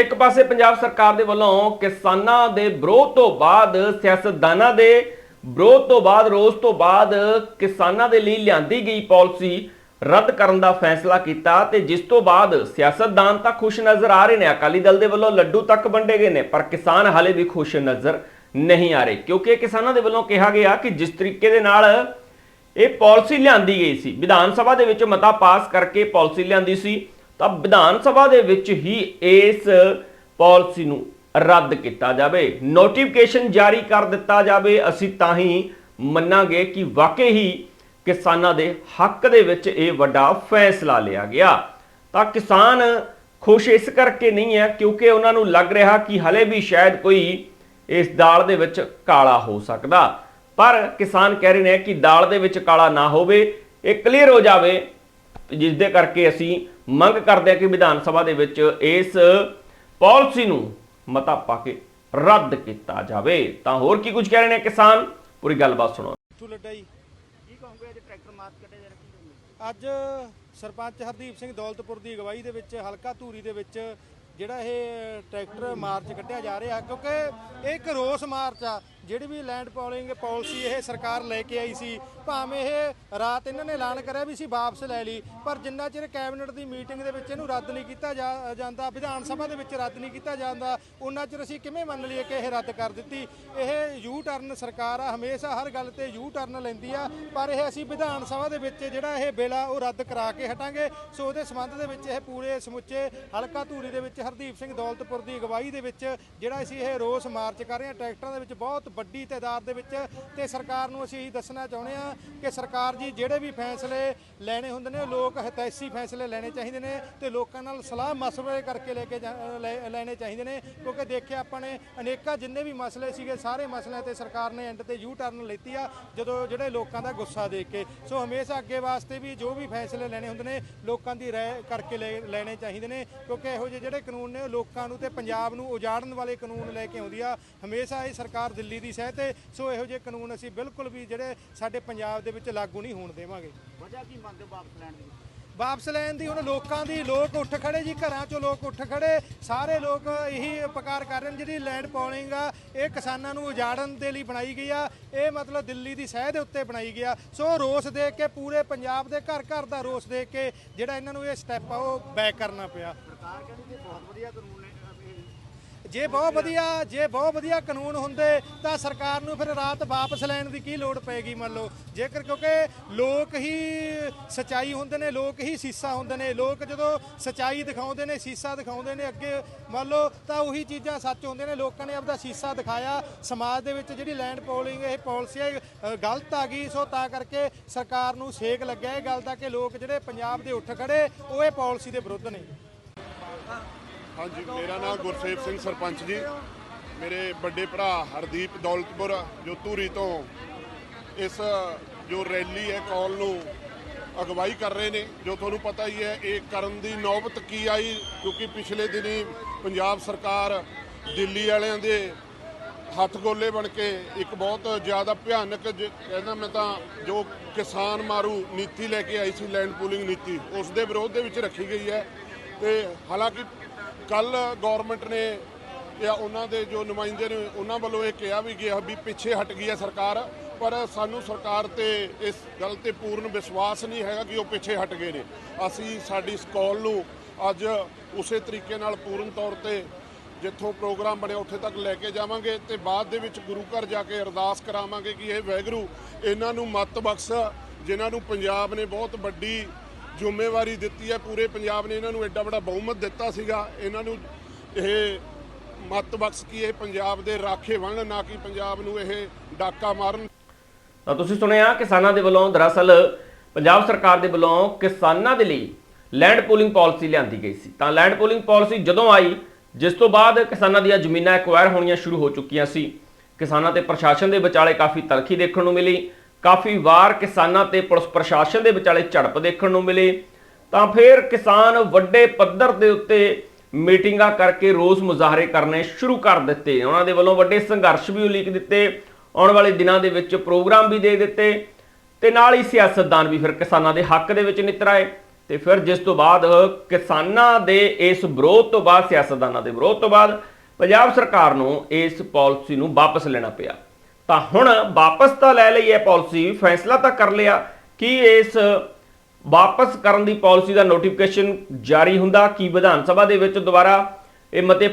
ਇੱਕ ਪਾਸੇ ਪੰਜਾਬ ਸਰਕਾਰ ਦੇ ਵੱਲੋਂ ਕਿਸਾਨਾਂ ਦੇ ਵਿਰੋਧ ਤੋਂ ਬਾਅਦ, ਸਿਆਸਤਦਾਨਾਂ ਦੇ ਵਿਰੋਧ ਤੋਂ ਬਾਅਦ, ਰੋਸ ਤੋਂ ਬਾਅਦ ਕਿਸਾਨਾਂ ਦੇ ਲਈ ਲਿਆਂਦੀ ਗਈ ਪਾਲਿਸੀ ਰੱਦ ਕਰਨ ਦਾ ਫੈਸਲਾ ਕੀਤਾ ਤੇ ਜਿਸ ਤੋਂ ਬਾਅਦ ਸਿਆਸਤਦਾਨ ਤਾਂ ਖੁਸ਼ ਨਜ਼ਰ ਆ ਰਹੇ ਨੇ। ਅਕਾਲੀ ਦਲ ਦੇ ਵੱਲੋਂ ਲੱਡੂ ਤੱਕ ਵੰਡੇ ਗਏ ਨੇ, ਪਰ ਕਿਸਾਨ ਹਾਲੇ ਵੀ ਖੁਸ਼ ਨਜ਼ਰ ਨਹੀਂ ਆ ਰਹੇ, ਕਿਉਂਕਿ ਕਿਸਾਨਾਂ ਦੇ ਵੱਲੋਂ ਕਿਹਾ ਗਿਆ ਕਿ ਜਿਸ ਤਰੀਕੇ ਦੇ ਨਾਲ ਇਹ ਪਾਲਿਸੀ ਲਿਆਂਦੀ ਗਈ ਸੀ, ਵਿਧਾਨ ਸਭਾ ਦੇ ਵਿੱਚ ਮਤਾ ਪਾਸ ਕਰਕੇ ਪਾਲਿਸੀ ਲਿਆਂਦੀ ਸੀ। ਤਾਂ ਵਿਧਾਨ ਸਭਾ ਦੇ ਵਿੱਚ ਹੀ ਇਸ ਪਾਲਿਸੀ ਨੂੰ ਰੱਦ ਕੀਤਾ ਜਾਵੇ। ਨੋਟੀਫਿਕੇਸ਼ਨ ਜਾਰੀ ਕਰ ਦਿੱਤਾ ਜਾਵੇ। ਅਸੀਂ ਤਾਂ ਹੀ ਮੰਨਾਂਗੇ ਕਿ ਵਾਕਈ ਹੀ ਕਿਸਾਨਾਂ ਦੇ ਹੱਕ ਦੇ ਵਿੱਚ ਇਹ ਵੱਡਾ ਫੈਸਲਾ ਲਿਆ ਗਿਆ। ਤਾਂ ਕਿਸਾਨ ਖੁਸ਼ ਇਸ ਕਰਕੇ ਨਹੀਂ ਹੈ ਕਿਉਂਕਿ ਉਹਨਾਂ ਨੂੰ ਲੱਗ ਰਿਹਾ ਕਿ ਹਲੇ ਵੀ ਸ਼ਾਇਦ ਕੋਈ ਇਸ ਦਾਲ ਦੇ ਵਿੱਚ ਕਾਲਾ ਹੋ ਸਕਦਾ। ਪਰ ਕਿਸਾਨ ਕਹਿ ਰਹੇ ਨੇ ਕਿ ਦਾਲ ਦੇ ਵਿੱਚ ਕਾਲਾ ਨਾ ਹੋਵੇ, ਇਹ ਕਲੀਅਰ ਹੋ ਜਾਵੇ। ਜਿਸ ਦੇ ਕਰਕੇ ਅਸੀਂ ਮੰਗ ਕਰਦੇ ਹਾਂ ਕਿ ਵਿਧਾਨ ਸਭਾ ਦੇ ਵਿੱਚ ਇਸ ਪਾਲਿਸੀ ਨੂੰ ਮਤਾ ਪਾ ਕੇ ਰੱਦ ਕੀਤਾ ਜਾਵੇ। ਤਾਂ ਹੋਰ ਕੀ ਕੁਝ ਕਹਿ ਰਹੇ ਨੇ ਕਿਸਾਨ? ਪੂਰੀ ਗੱਲਬਾਤ ਸੁਣੋ। ਇੱਥੋਂ ਲੱਡਾ ਜੀ ਕੀ ਕਹੋਗੇ ਅੱਜ ਟਰੈਕਟਰ ਮਾਰਚ ਕੱਢਿਆ ਜਾ ਰਿਹਾ ਅੱਜ ਸਰਪੰਚ ਹਰਦੀਪ ਸਿੰਘ ਦੌਲਤਪੁਰ ਦੀ ਅਗਵਾਈ ਦੇ ਵਿੱਚ, ਹਲਕਾ ਧੂਰੀ ਦੇ ਵਿੱਚ ਜਿਹੜਾ ਇਹ ਟਰੈਕਟਰ ਮਾਰਚ ਕੱਢਿਆ ਜਾ ਰਿਹਾ, ਕਿਉਂਕਿ ਇਹ ਇੱਕ ਰੋਸ ਮਾਰਚ ਆ। ਜਿਹੜੀ ਵੀ ਲੈਂਡ ਪੋਲਿੰਗ ਪਾਲਿਸੀ ਇਹ ਸਰਕਾਰ ਲੈ ਕੇ ਆਈ ਸੀ, ਭਾਵੇਂ ਇਹ ਰਾਤ ਇਹਨਾਂ ਨੇ ਐਲਾਨ ਕਰਿਆ ਵੀ ਸੀ ਵਾਪਸ ਲੈ ਲਈ, ਪਰ ਜਿੰਨਾ ਚਿਰ ਕੈਬਨਿਟ ਦੀ ਮੀਟਿੰਗ ਦੇ ਵਿੱਚ ਇਹਨੂੰ ਰੱਦ ਨਹੀਂ ਕੀਤਾ ਜਾ- ਜਾਂਦਾ, ਵਿਧਾਨ ਸਭਾ ਦੇ ਵਿੱਚ ਰੱਦ ਨਹੀਂ ਕੀਤਾ ਜਾਂਦਾ, ਉਹਨਾਂ ਚਿਰ ਅਸੀਂ ਕਿਵੇਂ ਮੰਨ ਲਈਏ ਕਿ ਇਹ ਰੱਦ ਕਰ ਦਿੱਤੀ? ਇਹ ਯੂ ਟਰਨ ਸਰਕਾਰ ਆ, ਹਮੇਸ਼ਾ ਹਰ ਗੱਲ ਤੇ ਯੂ ਟਰਨ ਲੈਂਦੀ ਆ, ਪਰ ਇਹ ਅਸੀਂ ਵਿਧਾਨ ਸਭਾ ਦੇ ਵਿੱਚ ਜਿਹੜਾ ਇਹ ਬਿੱਲ ਆ, ਉਹ ਰੱਦ ਕਰਾ ਕੇ ਹਟਾਂਗੇ। ਸੋ ਉਹਦੇ ਸੰਬੰਧ ਦੇ ਵਿੱਚ ਇਹ ਪੂਰੇ ਸਮੁੱਚੇ ਹਲਕਾ ਧੂਰੀ ਦੇ ਵਿੱਚ ਹਰਦੀਪ ਸਿੰਘ ਦੌਲਤਪੁਰ ਦੀ ਅਗਵਾਈ ਦੇ ਵਿੱਚ ਜਿਹੜਾ ਅਸੀਂ ਇਹ ਰੋਸ ਮਾਰਚ ਕਰ ਰਹੇ ਹਾਂ, ਟਰੈਕਟਰਾਂ ਦੇ ਵਿੱਚ ਬਹੁਤ ਵੱਡੀ ਤਾਦਾਦ ਦੇ ਵਿੱਚ ਤੇ ਸਰਕਾਰ ਨੂੰ ਅਸੀਂ ਇਹੀ ਦੱਸਣਾ ਚਾਹੁੰਦੇ ਹਾਂ ਕਿ ਸਰਕਾਰ ਜੀ, ਜਿਹੜੇ ਵੀ ਫੈਸਲੇ ਲੈਣੇ ਹੁੰਦੇ ਨੇ, ਲੋਕ ਹਿਤੈਸ਼ੀ ਫੈਸਲੇ ਲੈਣੇ ਚਾਹੀਦੇ ਨੇ ਤੇ ਲੋਕਾਂ ਨਾਲ ਸਲਾਹ ਮਸ਼ਵਰੇ ਕਰਕੇ ਲੈ ਕੇ ਜਾ- ਲੈ- ਲੈਣੇ ਚਾਹੀਦੇ ਨੇ ਕਿਉਂਕਿ ਦੇਖਿਆ ਆਪਾਂ ਨੇ, ਅਨੇਕਾਂ ਜਿੰਨੇ ਵੀ ਮਸਲੇ ਸੀਗੇ, ਸਾਰੇ ਮਸਲਿਆਂ ਤੇ ਸਰਕਾਰ ਨੇ ਐਂਡ ਤੇ ਯੂ ਟਰਨ ਲੈਤੀ ਆ, ਜਦੋਂ ਜਿਹੜੇ ਲੋਕਾਂ ਦਾ ਗੁੱਸਾ ਦੇਖ ਕੇ। ਸੋ ਹਮੇਸ਼ਾ ਅੱਗੇ ਵਾਸਤੇ ਵੀ ਜੋ ਵੀ ਫੈਸਲੇ ਲੈਣੇ ਹੁੰਦੇ ਨੇ, ਲੋਕਾਂ ਦੀ ਰਾਏ ਕਰਕੇ ਲੈ- ਲੈਣੇ ਚਾਹੀਦੇ ਨੇ ਕਿਉਂਕਿ ਇਹੋ ਜਿਹੇ ਜਿਹੜੇ ਕਾਨੂੰਨ ਨੇ, ਉਹ ਲੋਕਾਂ ਨੂੰ ਤੇ ਪੰਜਾਬ ਨੂੰ ਉਜਾੜਨ ਵਾਲੇ ਕਾਨੂੰਨ ਲੈ ਕੇ ਆਉਂਦੀ ਆ। ਹਮੇਸ਼ਾ ਇਹ ਸਰਕਾਰ ਦਿੱਲੀ ਦੀ ਸਹਿ ਤੇ ਸੋ ਇਹੋ ਜਿਹੇ ਕਾਨੂੰਨ ਅਸੀਂ ਬਿਲਕੁਲ ਵੀ ਜਿਹੜੇ ਸਾਡੇ ਪੰਜਾਬ ਦੇ ਵਿੱਚ ਲਾਗੂ ਨਹੀਂ ਹੋਣ ਦੇਵਾਂਗੇ। ਵਜ੍ਹਾ ਕੀ ਮੰਨਦੇ ਹੋ ਵਾਪਸ ਲੈਣ ਦੀ? ਵਾਪਸ ਲੈਣ ਦੀ ਹੁਣ ਲੋਕਾਂ ਦੀ ਲੋਕ ਉੱਠ ਖੜੇ ਜੀ ਘਰਾਂ ਚੋਂ ਲੋਕ ਉੱਠ ਖੜੇ। ਸਾਰੇ ਲੋਕ ਇਹੀ ਉਪਕਾਰ ਕਰ ਰਹੇ ਨੇ ਜਿਹੜੀ ਲੈਂਡ ਪੋਲਿੰਗ ਆ ਇਹ ਕਿਸਾਨਾਂ ਨੂੰ ਉਜਾੜਨ ਦੇ ਲਈ ਬਣਾਈ ਗਈ ਆ। ਇਹ ਮਤਲਬ ਦਿੱਲੀ ਦੀ ਸਹਿ ਦੇ ਉੱਤੇ ਬਣਾਈ ਗਈ ਆ ਸੋ ਰੋਸ ਦੇਖ ਕੇ ਪੂਰੇ ਪੰਜਾਬ ਦੇ ਘਰ ਘਰ ਦਾ ਰੋਸ ਦੇਖ ਕੇ ਜਿਹੜਾ ਇਹਨਾਂ ਨੂੰ ਇਹ ਸਟੈਪ ਆ ਉਹ ਬੈਕ ਕਰਨਾ ਪਿਆ। ਸਰਕਾਰ ਕਹਿੰਦੀ ਬਹੁਤ ਵਧੀਆ ਕਾਨੂੰਨ ਜੇ ਬਹੁਤ ਵਧੀਆ, ਜੇ ਬਹੁਤ ਵਧੀਆ ਕਾਨੂੰਨ ਹੁੰਦੇ ਤਾਂ ਸਰਕਾਰ ਨੂੰ ਫਿਰ ਰਾਤ ਵਾਪਸ ਲੈਣ ਦੀ ਕੀ ਲੋੜ ਪਏਗੀ ਮੰਨ ਲਓ। ਜੇਕਰ ਕਿਉਂਕਿ ਲੋਕ ਹੀ ਸਚਾਈ ਹੁੰਦੇ ਨੇ, ਲੋਕ ਹੀ ਸੀਸਾ ਹੁੰਦੇ ਨੇ, ਲੋਕ ਜਦੋਂ ਸਚਾਈ ਦਿਖਾਉਂਦੇ ਨੇ, ਸੀਸਾ ਦਿਖਾਉਂਦੇ ਨੇ ਅੱਗੇ, ਮੰਨ ਲਓ ਤਾਂ ਉਹੀ ਚੀਜ਼ਾਂ ਸੱਚ ਹੁੰਦੇ ਨੇ। ਲੋਕਾਂ ਨੇ ਆਪਦਾ ਸੀਸਾ ਦਿਖਾਇਆ। ਸਮਾਜ ਦੇ ਵਿੱਚ ਜਿਹੜੀ ਲੈਂਡ ਪੋਲਿੰਗ ਇਹ ਪਾਲਿਸੀ ਹੈ ਗਲਤ ਆ ਗਈ। ਸੋ ਤਾਂ ਕਰਕੇ ਸਰਕਾਰ ਨੂੰ ਸੇਕ ਲੱਗਿਆ। ਇਹ ਗੱਲ ਦਾ ਕਿ ਲੋਕ ਜਿਹੜੇ ਪੰਜਾਬ ਦੇ ਉੱਠ ਖੜੇ, ਉਹ ਇਹ ਪਾਲਿਸੀ ਦੇ ਵਿਰੁੱਧ ਨੇ। ਹਾਂਜੀ, ਮੇਰਾ ਨਾਮ ਗੁਰਸੇਵ ਸਿੰਘ ਸਰਪੰਚ ਜੀ। ਮੇਰੇ ਵੱਡੇ ਭਰਾ ਹਰਦੀਪ ਦੌਲਤਪੁਰ, ਜੋ ਧੂਰੀ ਤੋਂ ਇਸ, ਜੋ ਰੈਲੀ ਹੈ, ਕਾਲ ਨੂੰ ਅਗਵਾਈ ਕਰ ਰਹੇ ਨੇ। ਜੋ ਤੁਹਾਨੂੰ ਪਤਾ ਹੀ ਹੈ, ਇਹ ਕਰਨ ਦੀ ਨੌਬਤ ਕੀ ਆਈ, ਕਿਉਂਕਿ ਪਿਛਲੇ ਦਿਨੀ ਪੰਜਾਬ ਸਰਕਾਰ ਦਿੱਲੀ ਵਾਲਿਆਂ ਦੇ ਹੱਥ ਗੋਲੇ ਬਣ ਕੇ ਇੱਕ ਬਹੁਤ ਜ਼ਿਆਦਾ ਭਿਆਨਕ ਜ- ਕਹਿੰਦਾ ਮੈਂ ਤਾਂ, ਜੋ ਕਿਸਾਨ ਮਾਰੂ ਨੀਤੀ ਲੈ ਕੇ ਆਈ ਸੀ, ਲੈਂਡ ਪੂਲਿੰਗ ਨੀਤੀ ਉਸ ਦੇ ਵਿਰੋਧ ਦੇ ਵਿੱਚ ਰੱਖੀ ਗਈ ਹੈ। ਤੇ ਹਾਲਾਂਕਿ ਕੱਲ ਗਵਰਨਮੈਂਟ ਨੇ ਜਾਂ ਉਹਨਾਂ ਦੇ ਜੋ ਨੁਮਾਇੰਦੇ ਨੇ, ਉਹਨਾਂ ਵੱਲੋਂ ਇਹ ਕਿਹਾ ਵੀ ਗਿਆ ਵੀ ਪਿੱਛੇ ਹਟ ਗਈ ਹੈ ਸਰਕਾਰ, ਪਰ ਸਾਨੂੰ ਸਰਕਾਰ ਤੇ ਇਸ ਗੱਲ ਤੇ ਪੂਰਨ ਵਿਸ਼ਵਾਸ ਨਹੀਂ ਹੈਗਾ ਕਿ ਉਹ ਪਿੱਛੇ ਹਟ ਗਏ ਨੇ। ਅਸੀਂ ਸਾਡੀ ਇਸ ਨੂੰ ਅੱਜ ਉਸੇ ਤਰੀਕੇ ਨਾਲ ਪੂਰਨ ਤੌਰ ਤੇ ਜਿੱਥੋਂ ਪ੍ਰੋਗਰਾਮ ਬਣਿਆ ਉੱਥੇ ਤੱਕ ਲੈ ਕੇ ਜਾਵਾਂਗੇ ਤੇ ਬਾਅਦ ਦੇ ਵਿੱਚ ਗੁਰੂ ਘਰ ਜਾ ਕੇ ਅਰਦਾਸ ਕਰਾਵਾਂਗੇ ਕਿ ਇਹ ਵੈਗਰੂ ਇਹਨਾਂ ਨੂੰ ਮੱਤ ਬਖਸ਼, ਜਿਨ੍ਹਾਂ ਨੂੰ ਪੰਜਾਬ ਨੇ ਬਹੁਤ ਵੱਡੀ ਜ਼ਿੰਮੇਵਾਰੀ ਦਿੱਤੀ ਹੈ। ਪੂਰੇ ਪੰਜਾਬ ਨੇ ਇਹਨਾਂ ਨੂੰ ਐਡਾ ਵੱਡਾ ਬਹੁਮਤ ਦਿੱਤਾ ਸੀਗਾ। ਇਹਨਾਂ ਨੂੰ ਇਹ ਮੱਤ ਬਖਸ਼ ਕੀ ਇਹ ਪੰਜਾਬ ਦੇ ਰਾਖੇ ਬਣਨ ਨਾ ਕਿ ਪੰਜਾਬ ਨੂੰ ਇਹ ਡਾਕਾ ਮਾਰਨ। ਤਾਂ ਤੁਸੀਂ ਸੁਣਿਆ, ਕਿਸਾਨਾਂ ਦੇ ਵੱਲੋਂ ਦਰਅਸਲ ਪੰਜਾਬ ਸਰਕਾਰ ਦੇ ਵੱਲੋਂ ਕਿਸਾਨਾਂ ਦੇ ਲਈ ਲੈਂਡ ਪੂਲਿੰਗ ਪਾਲਿਸੀ ਲਿਆਂਦੀ ਗਈ ਸੀ। ਤਾਂ ਲੈਂਡ ਪੂਲਿੰਗ ਪਾਲਿਸੀ ਜਦੋਂ ਆਈ, ਜਿਸ ਤੋਂ ਬਾਅਦ ਕਿਸਾਨਾਂ ਦੀਆਂ ਜ਼ਮੀਨਾਂ ਐਕਵਾਇਰ ਹੋਣੀਆਂ ਸ਼ੁਰੂ ਹੋ ਚੁੱਕੀਆਂ ਸੀ। ਕਿਸਾਨਾਂ ਤੇ ਪ੍ਰਸ਼ਾਸਨ ਦੇ ਵਿਚਾਲੇ ਕਾਫੀ ਤਲਖੀ ਦੇਖਣ ਨੂੰ ਮਿਲੀ। ਕਾਫੀ ਵਾਰ ਕਿਸਾਨਾਂ ਤੇ ਪੁਲਿਸ ਪ੍ਰਸ਼ਾਸਨ ਦੇ ਵਿਚਾਲੇ ਝੜਪ ਦੇਖਣ ਨੂੰ ਮਿਲੇ। ਤਾਂ ਫਿਰ ਕਿਸਾਨ ਵੱਡੇ ਪੱਧਰ ਦੇ ਉੱਤੇ ਮੀਟਿੰਗਾਂ ਕਰਕੇ ਰੋਸ ਮੁਜ਼ਾਹਰੇ ਕਰਨੇ ਸ਼ੁਰੂ ਕਰ ਦਿੱਤੇ। ਉਹਨਾਂ ਦੇ ਵੱਲੋਂ ਵੱਡੇ ਸੰਘਰਸ਼ ਵੀ ਉਲੀਕ ਦਿੱਤੇ। ਆਉਣ ਵਾਲੇ ਦਿਨਾਂ ਦੇ ਵਿੱਚ ਪ੍ਰੋਗਰਾਮ ਵੀ ਦੇ ਦਿੱਤੇ। ਤੇ ਨਾਲ ਹੀ ਸਿਆਸਤਦਾਨ ਵੀ ਫਿਰ ਕਿਸਾਨਾਂ ਦੇ ਹੱਕ ਦੇ ਵਿੱਚ ਨਿੱਤਰ ਆਏ। ਤੇ ਫਿਰ ਜਿਸ ਤੋਂ ਬਾਅਦ ਕਿਸਾਨਾਂ ਦੇ ਇਸ ਵਿਰੋਧ ਤੋਂ ਬਾਅਦ, ਸਿਆਸਤਦਾਨਾਂ ਦੇ ਵਿਰੋਧ ਤੋਂ ਬਾਅਦ ਪੰਜਾਬ ਸਰਕਾਰ ਨੂੰ ਇਸ ਪਾਲਿਸੀ ਨੂੰ ਵਾਪਸ ਲੈਣਾ ਪਿਆ। ਤਾਂ ਹੁਣ ਵਾਪਸ ਤਾਂ ਲੈ ਲਈ ਹੈ ਪਾਲਿਸੀ, ਫੈਸਲਾ ਤਾਂ ਕਰ ਲਿਆ ਕਿ ਇਸ ਵਾਪਸ ਕਰਨ ਦੀ ਪਾਲਿਸੀ ਦਾ ਨੋਟੀਫਿਕੇਸ਼ਨ ਜਾਰੀ ਹੁੰਦਾ, ਕੀ ਵਿਧਾਨ ਸਭਾ ਦੇ ਵਿੱਚ ਦੁਬਾਰਾ ਇਹ ਮਤੇ